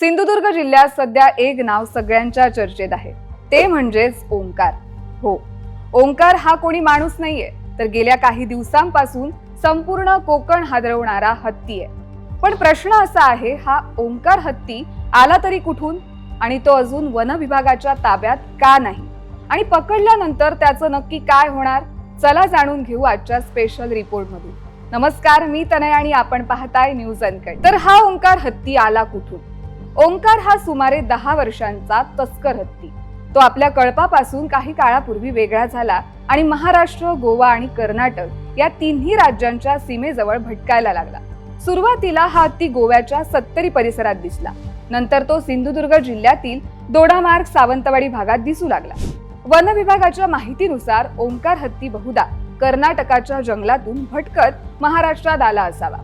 सिंधुदुर्ग जिल्ह्यात सध्या एक नाव सगळ्यांच्या चर्चेत आहे. ते म्हणजेच ओंकार. हो ओंकार हा कोणी माणूस नाहीये. तर गेल्या काही दिवसांपासून संपूर्ण कोकण हादरवणारा हत्ती आहे. पण प्रश्न असा आहे हा ओंकार हत्ती आला तरी कुठून? आणि तो अजून वन विभागाच्या ताब्यात का नाही? आणि पकडल्यानंतर त्याचं नक्की काय होणार? चला जाणून घेऊ आजच्या स्पेशल रिपोर्ट मधून. नमस्कार मी तनय आणि आपण पाहताय न्यूज अनकट. तर हा ओंकार हत्ती आला कुठून? ओंकार हा सुमारे दहा वर्षांचा तस्कर हत्ती. तो आपल्या कळपापासून काही काळापूर्वी वेगळा झाला आणि महाराष्ट्र गोवा आणि कर्नाटक या तिन्ही राज्यांच्या सीमेजवळ भटकायला लागला. सुरुवातीला हा हत्ती गोव्याच्या सत्तरी परिसरात दिसला. नंतर तो सिंधुदुर्ग जिल्ह्यातील दोडामार्ग सावंतवाडी भागात दिसू लागला. वन विभागाच्या माहितीनुसार ओंकार हत्ती बहुधा कर्नाटकाच्या जंगलातून भटकत महाराष्ट्रात आला असावा.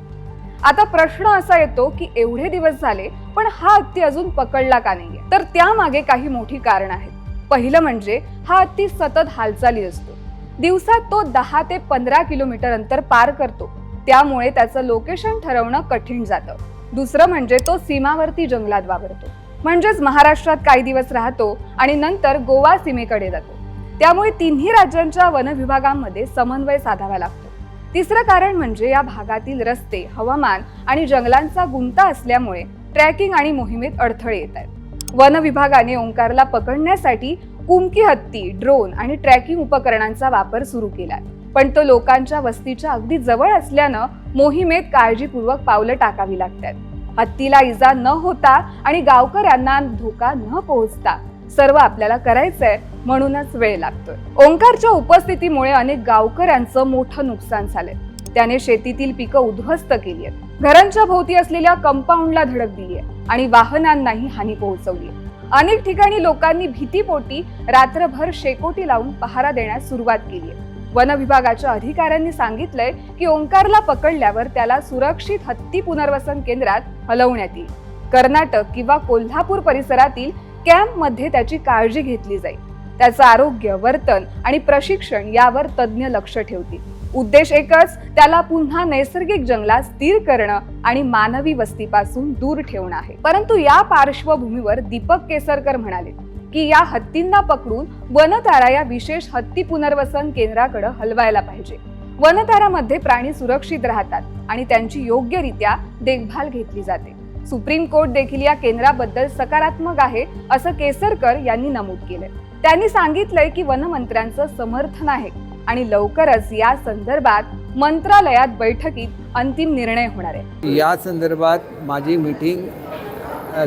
आता प्रश्न असा येतो की एवढे दिवस झाले पण हा हत्ती अजून पकडला का नाहीये? तर त्यामागे काही मोठी कारण आहेत. पहिलं म्हणजे हा हत्ती सतत हालचाली असतो. दिवसात तो दहा ते पंधरा किलोमीटर अंतर पार करतो. त्यामुळे त्याचं लोकेशन ठरवणं कठीण जातं. दुसरं म्हणजे तो सीमावर्ती जंगलात वावरतो. म्हणजेच महाराष्ट्रात काही दिवस राहतो आणि नंतर गोवा सीमेकडे जातो. त्यामुळे तिन्ही राज्यांच्या वन विभागांमध्ये समन्वय साधावा लागतो. तिसरं कारण म्हणजे या भागातील रस्ते हवामान आणि जंगलांचा गुंता असल्यामुळे ट्रॅकिंग आणि मोहिमेत अडथळे येत आहेत. वन विभागाने ओंकारला पकडण्यासाठी कुमकी हत्ती ड्रोन आणि ट्रॅकिंग उपकरणांचा वापर सुरू केला पण तो लोकांच्या वस्तीच्या अगदी जवळ असल्यानं मोहिमेत काळजीपूर्वक पावलं टाकावी लागतात. हत्तीला इजा न होता आणि गावकऱ्यांना धोका न पोहोचता सर्व आपल्याला करायचंय म्हणूनच वेळ लागतोय. ओंकारच्या उपस्थितीमुळे अनेक गावकऱ्यांचं मोठं नुकसान झालंय. त्याने शेतीतील पिकं उद्ध्वस्त केली आहेत. घरांच्या भोवती असलेल्या कंपाऊंडला धडक दिली आहे आणि वाहनांनाही हानी पोहोचवली आहे. अनेक ठिकाणी लोकांनी भीतीपोटी रात्रभर शेकोटी लावून पहारा देण्यास सुरुवात केली आहे. वन विभागाच्या अधिकाऱ्यांनी सांगितलंय की ओंकारला पकडल्यावर त्याला सुरक्षित हत्ती पुनर्वसन केंद्रात हलवण्यात येईल. कर्नाटक किंवा कोल्हापूर परिसरातील कॅम्पमध्ये त्याची काळजी घेतली जाईल. त्याचं आरोग्य वर्तन आणि प्रशिक्षण यावर तज्ज्ञ लक्ष ठेवतील. उद्देश एकच त्याला पुन्हा नैसर्गिक जंगलात स्थिर करणं आणि मानवी वस्तीपासून दूर ठेवणं आहे. परंतु या पार्श्वभूमीवर दीपक केसरकर म्हणाले की या हत्तींना पकडून वनतारा या विशेष हत्ती पुनर्वसन केंद्राकडे हलवायला पाहिजे. वनतारामध्ये प्राणी सुरक्षित राहतात आणि त्यांची योग्यरित्या देखभाल घेतली जाते. सुप्रीम कोर्ट देखील या केंद्राबद्दल सकारात्मक आहे असं केसरकर यांनी नमूद केलंय. त्यांनी सांगितलंय की वनमंत्र्यांचं समर्थन आहे. आणि लवकरच या संदर्भात मंत्रालयात बैठकीत अंतिम निर्णय होणार आहे. या संदर्भात माझी मीटिंग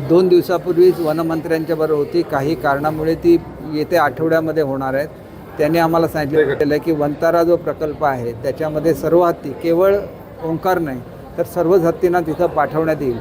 दोन दिवसापूर्वीच वनमंत्र्यांच्या बरोबर होती. काही कारणामुळे ती येत्या आठवड्यामध्ये होणार आहेत. त्यांनी आम्हाला सांगितलं आहे की वंतारा जो प्रकल्प आहे त्याच्यामध्ये सर्व हत्ती केवळ ओंकार नाही तर सर्वच हत्तींना तिथं पाठवण्यात येईल.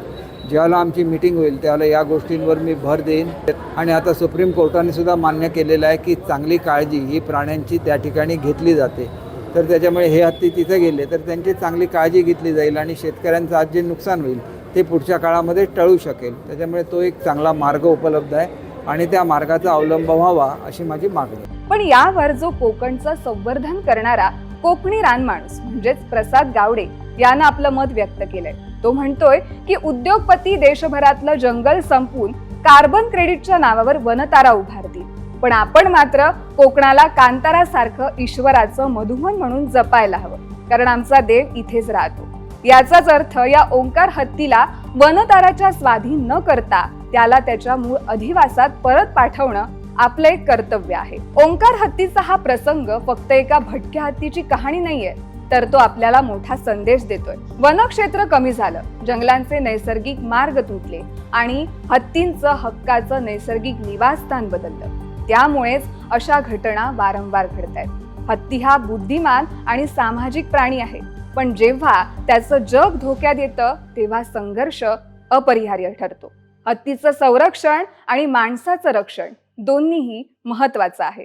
ज्यावेळेला आमची मीटिंग होईल त्यावेळेला या गोष्टींवर मी भर देईन. आणि आता सुप्रीम कोर्टाने सुद्धा मान्य केलेलं आहे की चांगली काळजी ही प्राण्यांची त्या ठिकाणी घेतली जाते. तर त्याच्यामुळे हे हत्ती तिथे गेले तर त्यांची चांगली काळजी घेतली जाईल आणि शेतकऱ्यांचं आज जे नुकसान होईल ते पुढच्या काळामध्ये टळू शकेल. त्याच्यामुळे तो एक चांगला मार्ग उपलब्ध आहे आणि त्या मार्गाचा अवलंब व्हावा अशी माझी मागणी आहे. पण यावर जो कोकणचं संवर्धन करणारा कोकणी रानमाणूस म्हणजेच प्रसाद गावडे यानं आपलं मत व्यक्त केलंय. तो म्हणतोय की उद्योगपती देशभरातलं जंगल संपून कार्बन क्रेडिटच्या नावावर वनतारा उभारतील. पण आपण मात्र कोकणाला कांतारासारखं ईश्वराचं मधुमन म्हणून जपायला हवं. कारण आमचा देव इथेच राहतो. याचाच अर्थ या ओंकार हत्तीला वनताराच्या स्वाधीन न करता त्याला त्याच्या मूळ अधिवासात परत पाठवणं आपलं एक कर्तव्य आहे. ओंकार हत्तीचा हा प्रसंग फक्त एका भटक्या हत्तीची कहाणी नाहीये तर तो आपल्याला मोठा संदेश देतोय. वनक्षेत्र कमी झालं जंगलांचे नैसर्गिक मार्ग तुटले आणि हत्तींचं हक्काचं नैसर्गिक निवासस्थान बदललं. त्यामुळेच अशा घटना वारंवार घडत आहेत हत्ती हा बुद्धिमान आणि सामाजिक प्राणी आहे पण जेव्हा त्याचं जग धोक्यात येतं तेव्हा संघर्ष अपरिहार्य ठरतो. हत्तीचं संरक्षण आणि माणसाचं रक्षण दोन्हीही महत्वाचं आहे.